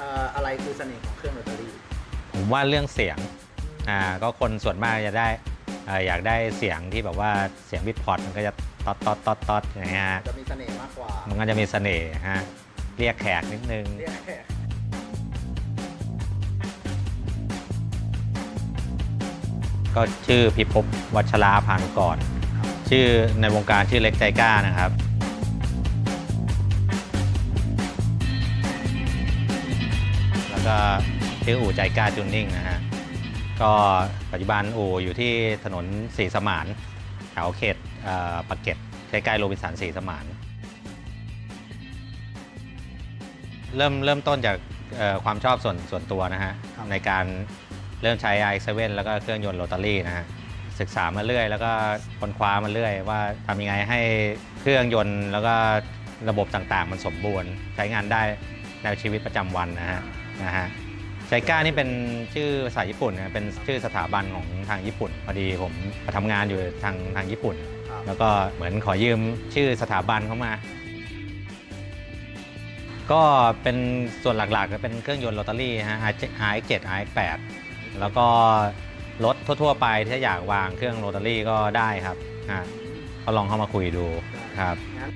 เอ่ออะไรคือเสน่ห์ของเครื่องโรตารี่ผมว่าเรื่องเสียงอ่าก็คนส่วนมากจะได้เอ่ออยากได้เสียงที่แบบว่าเสียงบิดพอร์ตมันก็จะตอดตอดตอดตอดอย่างเงี้ยฮะจะมีเสน่ห์มากกว่ามันก็จะมีเสน่ห์ฮะเรียกแขกนิดนึง เรียกแขกก็ชื่อพิภพวัชราพานุกร ชื่อในวงการชื่อเล็กใจกล้านะครับ ก็ชื่ออู่ใจกล้าจูนนิ่งนะฮะก็ปัจจุบันอู่อยู่ที่ถนนสีสมานแถวเขตเอ่อปากเกร็ดใกล้ๆโรบินสันสีสมานเริ่มเริ่มต้นจากเอ่อความชอบส่วนส่วนตัวนะฮะในการเริ่มใช้ i7 แล้วก็เครื่องยนต์โรตารี่นะฮะศึกษามาเรื่อย แล้วก็ค้นคว้ามาเรื่อย ว่าทำยังไงให้เครื่องยนต์แล้วก็ระบบต่างๆ มันสมบูรณ์ใช้งานได้ ในชีวิตประจำวันนะฮะนะฮะไซก้านี่เป็นชื่อภาษาญี่ปุ่นนะเป็นชื่อสถาบันของทางญี่ปุ่นพอดีผมทำงานอยู่ทางทางญี่ปุ่นครับแล้วก็เหมือนขอยืมชื่อสถาบันเข้ามา ก็เป็นส่วนหลักๆก็เป็นเครื่องยนต์โรตารี่ฮะ RX7 RX8 แล้วก็รถทั่วๆไปถ้าอยากวางเครื่องโรตารี่ก็ได้ครับฮะก็ลองเข้ามาคุยดูครับงั้น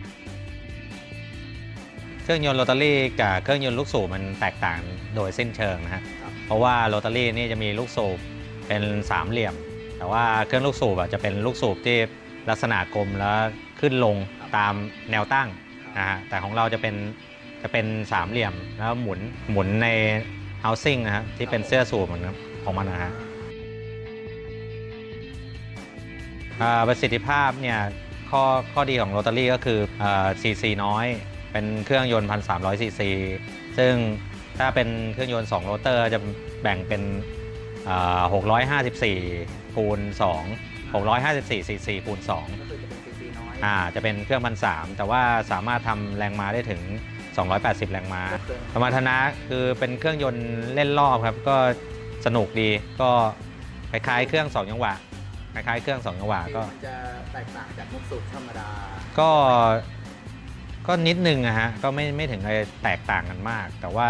เครื่องยนต์โรตารี่กับเครื่องยนต์ลูกสูบมันแตกต่างโดยสิ้นเชิงนะฮะครับเพราะว่าโรตารี่นี่จะมีลูกสูบเป็นสามเหลี่ยม แต่ว่าเครื่องลูกสูบอะจะเป็นลูกสูบที่ลักษณะกลมแล้วขึ้นลงตามแนวตั้งนะฮะแต่ของเราจะเป็นจะเป็นสามเหลี่ยมแล้วหมุนหมุนใน housing นะฮะที่เป็นเสื้อสูบเหมือนกันของมันนะฮะอ่าประสิทธิภาพเนี่ยข้อข้อดีของโรตารี่ก็คือซีซีน้อย เป็นเครื่องยนต์ 1,300ซีซี ซึ่งถ้าเป็นเครื่องยนต์2โรเตอร์จะแบ่งเป็นอ่า654คูณ2 654ซีซีคูณ2ก็คือจะเป็นซีซีน้อยอ่าจะเป็นเครื่องพันสามแต่ว่าสามารถทำแรงม้าได้ถึง 280 แรงม้าเครื่องสมรรถนะคือเป็นเครื่องยนต์เล่นรอบครับ ก็สนุกดีก็คล้ายๆเครื่อง2จังหวะคล้ายๆเครื่อง2จังหวะก็ มันจะแตกต่างจากมุกสูบธรรมดาก็ ก็นิดนึงอะฮะก็ไม่ไม่ถึงอะไรแตกต่างกันมาก แต่ว่า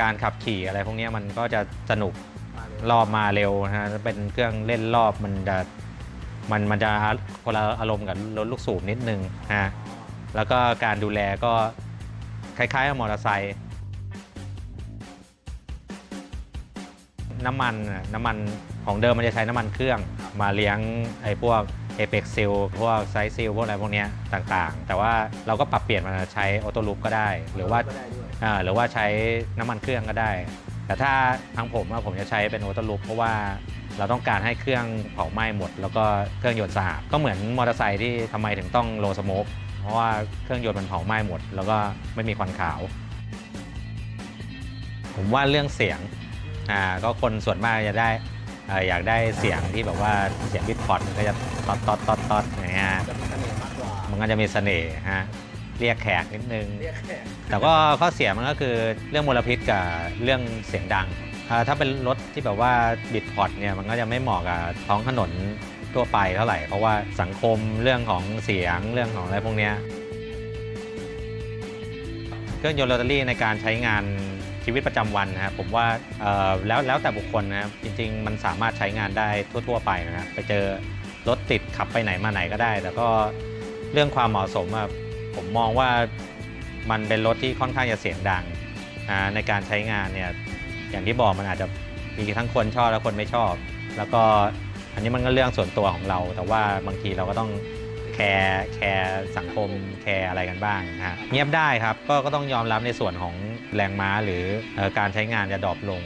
การขับขี่อะไรพวกเนี้ยมันก็จะสนุกลยรอบมาเร็วนะฮะเป็นเครื่องเล่นรอบมันจะมันมันจะคนละอารมณ์กับรถลูกสูบนิดนึงฮะแล้วก็การดูแลก็คล้ายๆกับมอเตอร์ไซค์น้ำมันน่ะน้ำมันของเดิมมันจะใช้น้ำมันเครื่องมาเลี้ยงไอ้พวก เอเ x กซิลพวกไซซิลพวกอะไรพวกเนี้ยต่างๆ แต่ว่าเราก็ปรับเปลี่ยนมาใช้ออโต้ลูปก็ได้ หรือว่าอ่าหรือว่าใช้น้ำมันเครื่องก็ได้ แต่ถ้าทางผมอะผมจะใช้เป็นออโต้ลูปเพราะว่าเราต้องการให้เครื่องเผาไหม้หมด แล้วก็เครื่องยนต์สะอาดก็เหมือนมอเตอร์ไซค์ที่ทำไมถึงต้องโลสโมกเพราะว่าเครื่องยนต์มันเผาไหม้หมด แล้วก็ไม่มีควันขาว ผมว่าเรื่องเสียงอ่าก็คนส่วนมากจะได้ เอออยากได้เสียงที่แบบว่าเสียงบิดพอร์ตมันก็จะตอดตอดตอดตอดอย่างเงี้ยฮะจะมีเสน่ห์มากกว่ามันก็จะมีเสน่ห์ฮะเรียกแขกนิดนึง เรียกแขกแต่ก็ข้อเสียมันก็คือเรื่องมลพิษกับเรื่องเสียงดังอ่าถ้าเป็นรถที่แบบว่าบิดพอร์ตเนี่ยมันก็จะไม่เหมาะกับท้องถนนทั่วไปเท่าไหร่ เพราะว่าสังคมเรื่องของเสียงเรื่องของอะไรพวกเนี้ยเครื่องยนต์โรตารี่ในการใช้งาน ชีวิตประจำวันนะครับผมว่าแล้วแล้วแต่บุคคลนะครับจริง ๆ มันสามารถใช้งานได้ทั่ว ๆ ไปนะครับไปเจอรถติดขับไปไหนมาไหนก็ได้ แต่ก็เรื่องความเหมาะสมอะผมมองว่ามันเป็นรถที่ค่อนข้างจะเสียงดังในการใช้งานเนี่ยอย่างที่บอกมันอาจจะมีทั้งคนชอบและคนไม่ชอบ แล้วก็อันนี้มันก็เรื่องส่วนตัวของเรา แต่ว่าบางทีเราก็ต้อง แคร์แคร์สังคมแคร์อะไรกันบ้างนะฮะเงียบได้ครับก็ก็ต้องยอมรับในส่วนของแรงม้าหรือเอ่อการใช้งานจะดรอปลง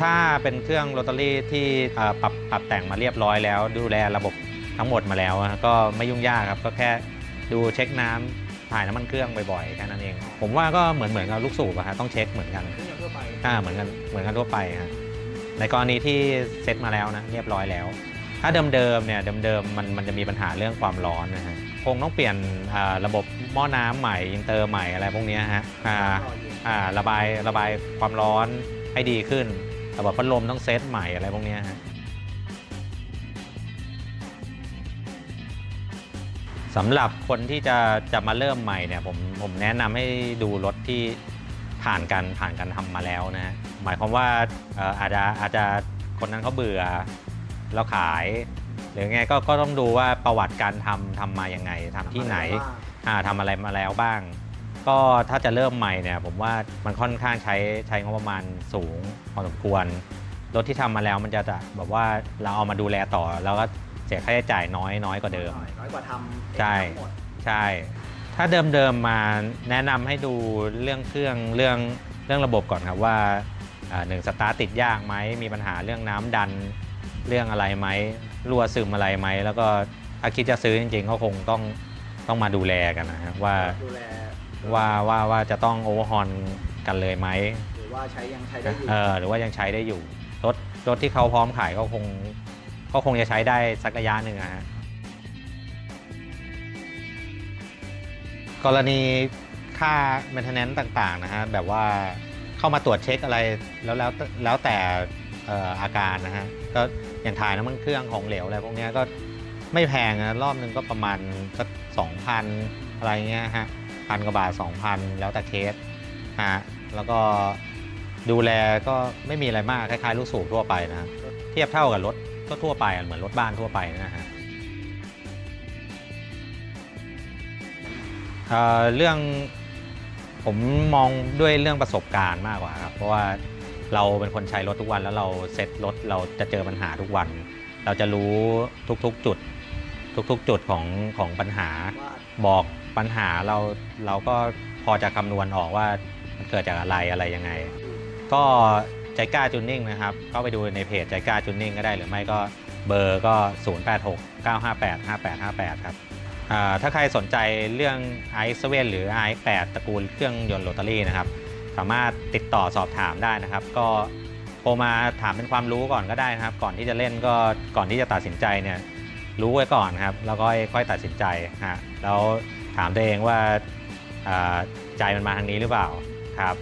ถ้าเป็นเครื่องโรตารี่ที่เอ่อปรับปรับแต่งมาเรียบร้อยแล้ว ดูแลระบบทั้งหมดมาแล้วอะก็ไม่ยุ่งยากครับ ก็แค่ดูเช็คน้ำถ่ายน้ำมันเครื่องบ่อยๆแค่นั้นเอง ผมว่าก็เหมือนเหมือนกับลูกสูบอะฮะต้องเช็คเหมือนกัน ทั่วไปอ่าเหมือนกันเหมือนกันทั่วไปฮะ ในกรณีที่เซตมาแล้วนะเรียบร้อยแล้ว ถ้าเดิมๆเนี่ยเดิมๆมันมันจะมีปัญหาเรื่องความร้อนนะฮะคงต้องเปลี่ยนระบบหม้อน้ำใหม่อินเตอร์ใหม่อะไรพวกนี้ฮะอ่าระบายระบายความร้อนให้ดีขึ้นระบบพัดลมต้องเซตใหม่อะไรพวกนี้ฮะสำหรับคนที่จะจะมาเริ่มใหม่เนี่ยผมผมแนะนำให้ดูรถที่ผ่านการผ่านการทำมาแล้วนะฮะ หมายความว่าเอ่ออาจจะอาจจะคนนั้นเขาเบื่อแล้วขาย หรือไงก็ก็ต้องดูว่าประวัติการทำทำมายังไงทำที่ไหนอ่าทำอะไรมาแล้วบ้าง ก็ถ้าจะเริ่มใหม่เนี่ยผมว่ามันค่อนข้างใช้ใช้งบประมาณสูงพอสมควรรถที่ทำมาแล้วมันจะจะแบบว่าเราเอามาดูแลต่อ แล้วก็เสียค่าใช้จ่ายน้อยน้อยกว่าเดิม น้อยน้อยกว่าทำใช่ทั้งหมดใช่ ถ้าเดิมๆมาแนะนำให้ดูเรื่องเครื่องเรื่องเรื่องระบบก่อนครับว่าอ่า หนึ่งสตาร์ทติดยากไหมมีปัญหาเรื่องน้ำดันเรื่องอะไรไหมรั่วซึมอะไรไหม แล้วก็ถ้าคิดจะซื้อจริงๆก็คงต้องต้องมาดูแลกันนะครับว่าดูแลว่าว่าว่าจะต้องโอเวอร์ฮอนกันเลยไหมหรือว่าใช้ยังใช้ได้อยู่เออหรือว่ายังใช้ได้อยู่รถรถที่เขาพร้อมขายก็คงก็คงจะใช้ได้สักระยะหนึ่งอะฮะกรณีค่า maintenance ต่างๆนะฮะแบบว่า เข้ามาตรวจเช็คอะไรแล้วแล้วแล้วแต่อาการนะฮะก็อย่างถ่ายน้ำมันเครื่องของเหลวอะไรพวกนี้ก็ไม่แพงนะรอบนึงก็ประมาณสักสองพันอะไรเงี้ยฮะพันกว่าบาทสองพันแล้วแต่เคสฮะแล้วก็ดูแลก็ไม่มีอะไรมากคล้ายๆลูกสูบทั่วไปนะเทียบเท่ากับรถทั่วไปเหมือนรถบ้านทั่วไปนะฮะเเรื่อง ผมมองด้วยเรื่องประสบการณ์มากกว่าครับ เพราะว่าเราเป็นคนใช้รถทุกวันแล้วเราเซ็ตรถเราจะเจอปัญหาทุกวัน เราจะรู้ทุกๆจุด ทุกๆ จุดของของปัญหา บอกปัญหาเราเราก็พอจะคำนวณออกว่ามันเกิดจากอะไรอะไรยังไง ก็ใจกล้าจูนนิ่งนะครับ เข้าไปดูในเพจใจกล้าจูนนิ่งก็ได้หรือไม่ก็เบอร์ก็ 086 958 5858 ครับ ถ้าใครสนใจเรื่อง i 7 หรือ i 8 ตระกูลเครื่องยนต์โรตารี่นะครับ สามารถติดต่อสอบถามได้นะครับ ก็โทรมาถามเป็นความรู้ก่อนก็ได้นะครับ ก่อนที่จะเล่นก็ก่อนที่จะตัดสินใจเนี่ยรู้ไว้ก่อนครับ แล้วก็ค่อยตัดสินใจฮะแล้วถามตัวเองว่าอ่าใจมันมาทางนี้หรือเปล่าครับ